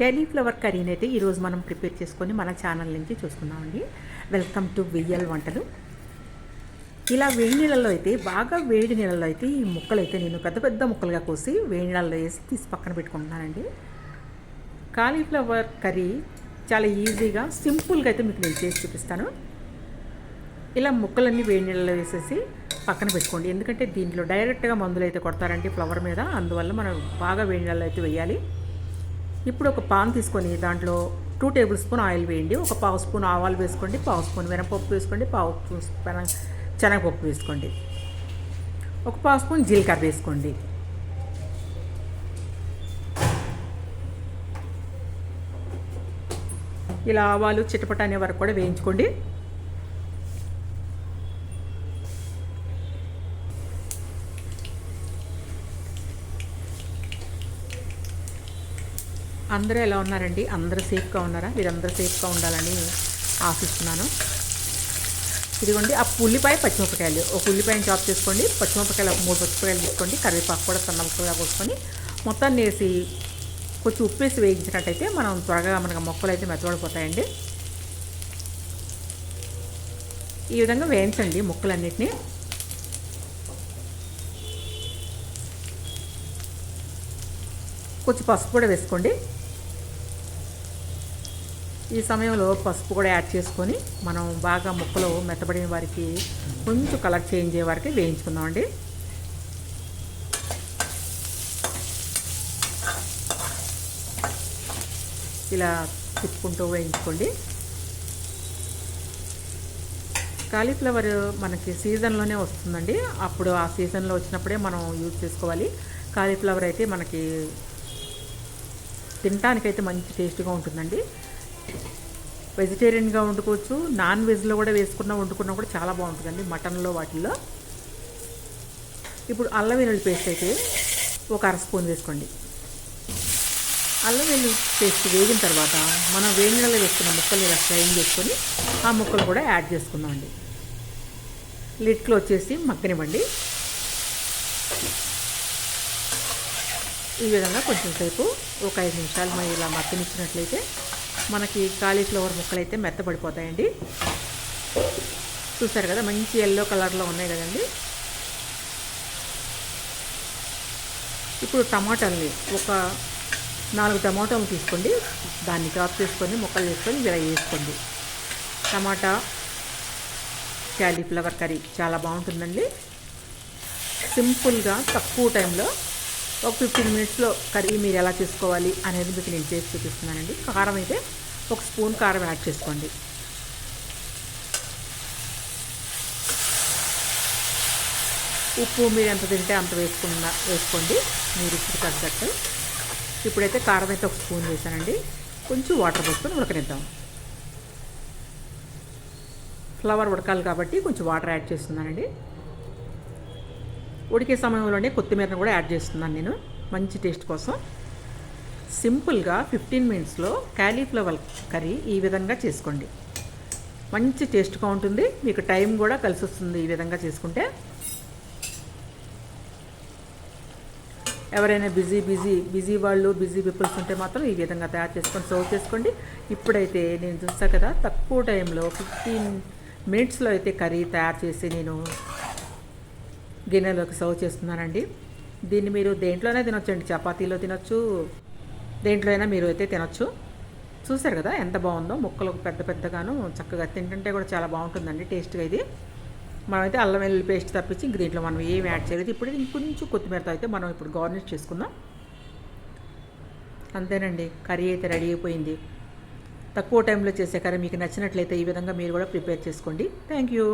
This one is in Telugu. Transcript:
క్యాలీఫ్లవర్ కర్రీని అయితే ఈరోజు మనం ప్రిపేర్ చేసుకొని మన ఛానల్ నుంచి చూసుకున్నామండి వెల్కమ్ టు వెయ్యల్ వంటలు. ఇలా వేడి నీళ్ళల్లో అయితే బాగా వేడి నీళ్ళల్లో అయితే ఈ ముక్కలు అయితే నేను పెద్ద పెద్ద ముక్కలుగా కోసి వేడి నీళ్ళల్లో వేసి తీసి పక్కన పెట్టుకుంటున్నానండి. కాలీఫ్లవర్ కర్రీ చాలా ఈజీగా సింపుల్గా అయితే మీకు నేను చేసి చూపిస్తాను. ఇలా ముక్కలన్నీ వేడి నీళ్ళలో వేసేసి పక్కన పెట్టుకోండి. ఎందుకంటే దీంట్లో డైరెక్ట్గా మందులు అయితే కొడతారండి ఫ్లవర్ మీద. అందువల్ల మనం బాగా వేడి నీళ్ళలో అయితే వేయాలి. ఇప్పుడు ఒక పాన్ తీసుకొని దాంట్లో టూ టేబుల్ స్పూన్ ఆయిల్ వేయండి. ఒక పావు స్పూన్ ఆవాలు వేసుకోండి. పావు స్పూన్ మినపప్పు వేసుకోండి. పావు స్పూన్ శనగపప్పు వేసుకోండి. ఒక పావు స్పూన్ జీలకర్ర వేసుకోండి. ఇలా ఆవాలు చిటపట అనే వరకు కూడా వేయించుకోండి. అందరూ ఎలా ఉన్నారండి? అందరూ సేఫ్గా ఉన్నారా? మీరందరూ సేఫ్గా ఉండాలని ఆశిస్తున్నాను. ఇదిగోండి ఆ ఉల్లిపాయ పచ్చిమిరపకాయలు. ఒక ఉల్లిపాయని చాప్ చేసుకోండి. పచ్చిమిరపకాయలు ఒక మూడు పచ్చిమిరపకాయలు తీసుకోండి. కరివేపాకు కూడా సన్న ముక్కలుగా కోసుకొని మొత్తాన్ని వేసి కొంచెం ఉప్పు వేసి వేయించినట్టయితే మనం త్వరగా మనకు మొక్కలు అయితే మెత్తబడిపోతాయండి. ఈ విధంగా వేయించండి ముక్కలన్నిటినీ. కొంచెం పసుపు కూడా వేసుకోండి. ఈ సమయంలో పసుపు కూడా యాడ్ చేసుకొని మనం బాగా ముక్కలు మెత్తబడిన వారికి కొంచెం కలర్ చేంజ్ అయ్యే వరకు వేయించుకుందామండి ఇలా తిప్పుకుంటూ వేయించుకోండి. కాలీఫ్లవర్ మనకి సీజన్లోనే వస్తుందండి. అప్పుడు ఆ సీజన్లో వచ్చినప్పుడే మనం యూజ్ చేసుకోవాలి. కాలీఫ్లవర్ అయితే మనకి తినటానికైతే మంచి టేస్ట్గా ఉంటుందండి. వెజిటేరియన్గా వండుకోవచ్చు. నాన్ వెజ్లో కూడా వేసుకున్న వండుకున్నా కూడా చాలా బాగుంటుందండి మటన్లో వాటిల్లో. ఇప్పుడు అల్లం వెల్లుల్లి పేస్ట్ అయితే ఒక అర స్పూన్ వేసుకోండి. అల్లం వెల్లుల్లి పేస్ట్ వేగిన తర్వాత మనం వేడి వేసుకున్న ముక్కలు ఇలా స్ట్రైన్ చేసుకొని ఆ ముక్కలు కూడా యాడ్ చేసుకుందామండి. లిట్లో వచ్చేసి మగ్గనివ్వండి. ఈ విధంగా కొంచెం సేపు ఒక ఐదు నిమిషాలు మరి ఇలా మగ్గనిచ్చినట్లయితే మనకి కాలీఫ్లవర్ ముక్కలు అయితే మెత్తబడిపోతాయండి. చూసారు కదా మంచి ఎల్లో కలర్లో ఉన్నాయి కదండి. ఇప్పుడు టమాటాలని ఒక నాలుగు టమాటాలు తీసుకోండి. దాన్ని చాప్ చేసుకొని ముక్కలు వేసుకొని ఇలా వేసుకోండి. టమాటా క్యాలీఫ్లవర్ కర్రీ చాలా బాగుంటుందండి. సింపుల్గా తక్కువ టైంలో ఒక ఫిఫ్టీన్ మినిట్స్లో కర్రీ మీరు ఎలా చేసుకోవాలి అనేది మీకు నేను చేసి చూపిస్తున్నానండి. కారం అయితే ఒక స్పూన్ కారం యాడ్ చేసుకోండి. ఉప్పు మీరు ఎంత తింటే అంత వేసుకున్న వేసుకోండి. మీరు ఇప్పుడు తగ్గట్టు. ఇప్పుడైతే కారం అయితే ఒక స్పూన్ వేసానండి. కొంచెం వాటర్ పోసుకొని ఉడకనిద్దాం. ఫ్లవర్ ఉడకాలి కాబట్టి కొంచెం వాటర్ యాడ్ చేస్తున్నానండి. ఉడికే సమయంలోనే కొత్తిమీరను కూడా యాడ్ చేస్తున్నాను నేను. మంచి టేస్ట్ కోసం. సింపుల్గా ఫిఫ్టీన్ మినిట్స్లో క్యాలీఫ్లవర్ కర్రీ ఈ విధంగా చేసుకోండి. మంచి టేస్ట్గా ఉంటుంది. మీకు టైం కూడా కలిసి వస్తుంది ఈ విధంగా చేసుకుంటే. ఎవరైనా బిజీ బిజీ బిజీ వాళ్ళు బిజీ పీపుల్స్ ఉంటే మాత్రం ఈ విధంగా తయారు చేసుకొని సర్వ్ చేసుకోండి. ఇప్పుడైతే నేను చూసా కదా తక్కువ టైంలో ఫిఫ్టీన్ మినిట్స్లో అయితే కర్రీ తయారు చేసి నేను గిన్నెలోకి సర్వ్ చేస్తున్నానండి దీన్ని మీరు దేంట్లోనే తినొచ్చండి చపాతీలో తినొచ్చు దేంట్లో అయినా మీరు అయితే తినొచ్చు. చూసారు కదా ఎంత బాగుందో ముక్కలు పెద్ద పెద్దగాను చక్కగా తింటుంటే కూడా చాలా బాగుంటుందండి టేస్ట్గా ఇది. మనమైతే అల్లం వెల్లుల్లి పేస్ట్ తప్పించి ఇంక దీంట్లో మనం ఏం యాడ్ చేయలేదు. ఇప్పుడు ఇంకొంచెం కొత్తిమీరతో అయితే మనం ఇప్పుడు గార్నిష్ చేసుకుందాం. అంతేనండి కర్రీ అయితే రెడీ అయిపోయింది. తక్కువ టైంలో చేసే కర్రీ మీకు నచ్చినట్లయితే ఈ విధంగా మీరు కూడా ప్రిపేర్ చేసుకోండి. Thank you.